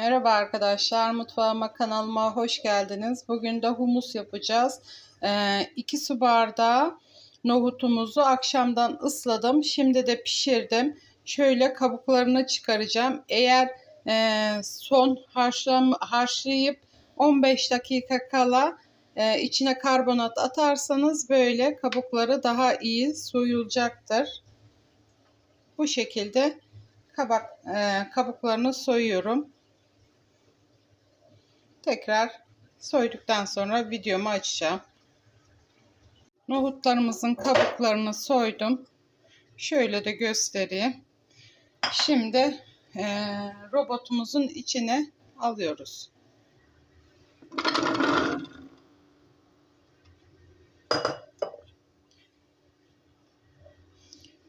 Merhaba arkadaşlar, mutfağıma kanalıma hoş geldiniz. Bugün de humus yapacağız. 2 su bardağı nohutumuzu akşamdan ısladım. Şimdi de pişirdim. Şöyle kabuklarını çıkaracağım. Eğer e, son haşlam, haşlayıp 15 dakika kala e, içine karbonat atarsanız böyle kabukları daha iyi soyulacaktır. Bu şekilde kabak, e, kabuklarını soyuyorum. Tekrar soyduktan sonra videomu açacağım. Nohutlarımızın kabuklarını soydum. Şöyle de göstereyim. Şimdi e, robotumuzun içine alıyoruz.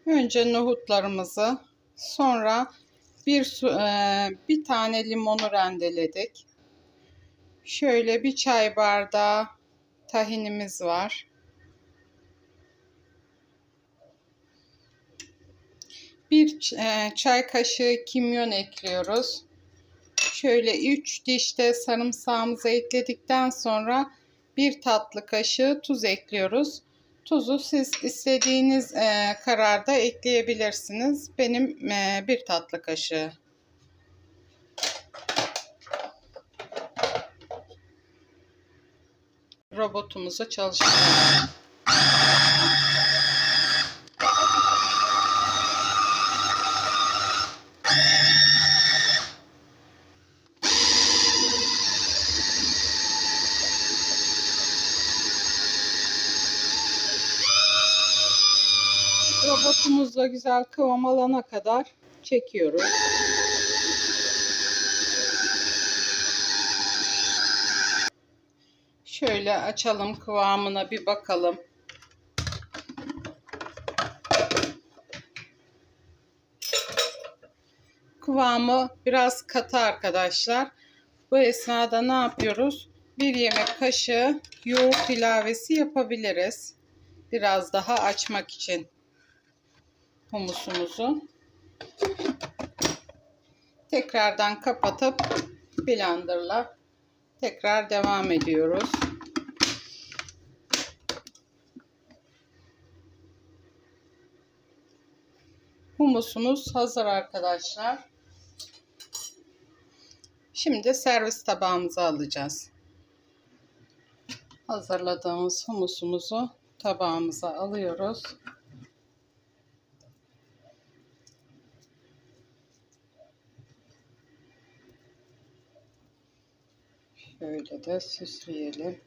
Önce nohutlarımızı sonra bir su, e, bir tane limonu rendeledik. Şöyle bir çay bardağı tahinimiz var. Bir e, çay kaşığı kimyon ekliyoruz. Şöyle 3 diş de sarımsağımızı ekledikten sonra bir tatlı kaşığı tuz ekliyoruz. Tuzu siz istediğiniz e, kararda ekleyebilirsiniz. Benim e, bir tatlı kaşığı. Robotumuzu çalıştıralım. Robotumuzla güzel kıvam alana kadar çekiyoruz. Şöyle açalım kıvamına bir bakalım. Kıvamı biraz katı arkadaşlar. Bu esnada ne yapıyoruz? Bir yemek kaşığı yoğurt ilavesi yapabiliriz. Biraz daha açmak için humusumuzu. Tekrardan kapatıp blenderla tekrar devam ediyoruz. Humusumuz hazır arkadaşlar. Şimdi servis tabağımıza alacağız. Hazırladığımız humusumuzu tabağımıza alıyoruz. Şöyle de süsleyelim.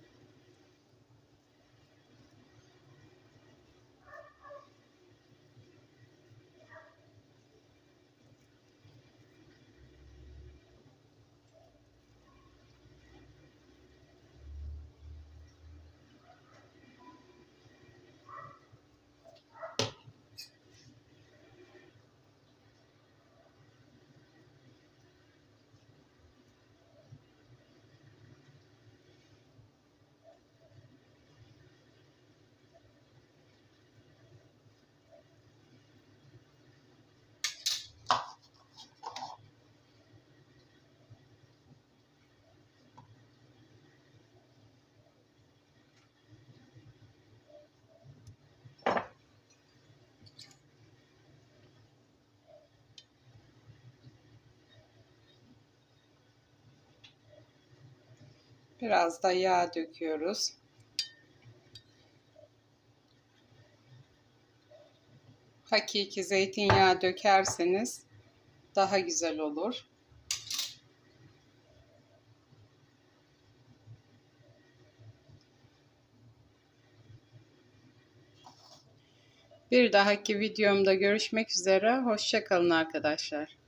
Biraz da yağ döküyoruz. Hakiki zeytinyağı dökerseniz daha güzel olur. Bir dahaki videomda görüşmek üzere. Hoşçakalın arkadaşlar.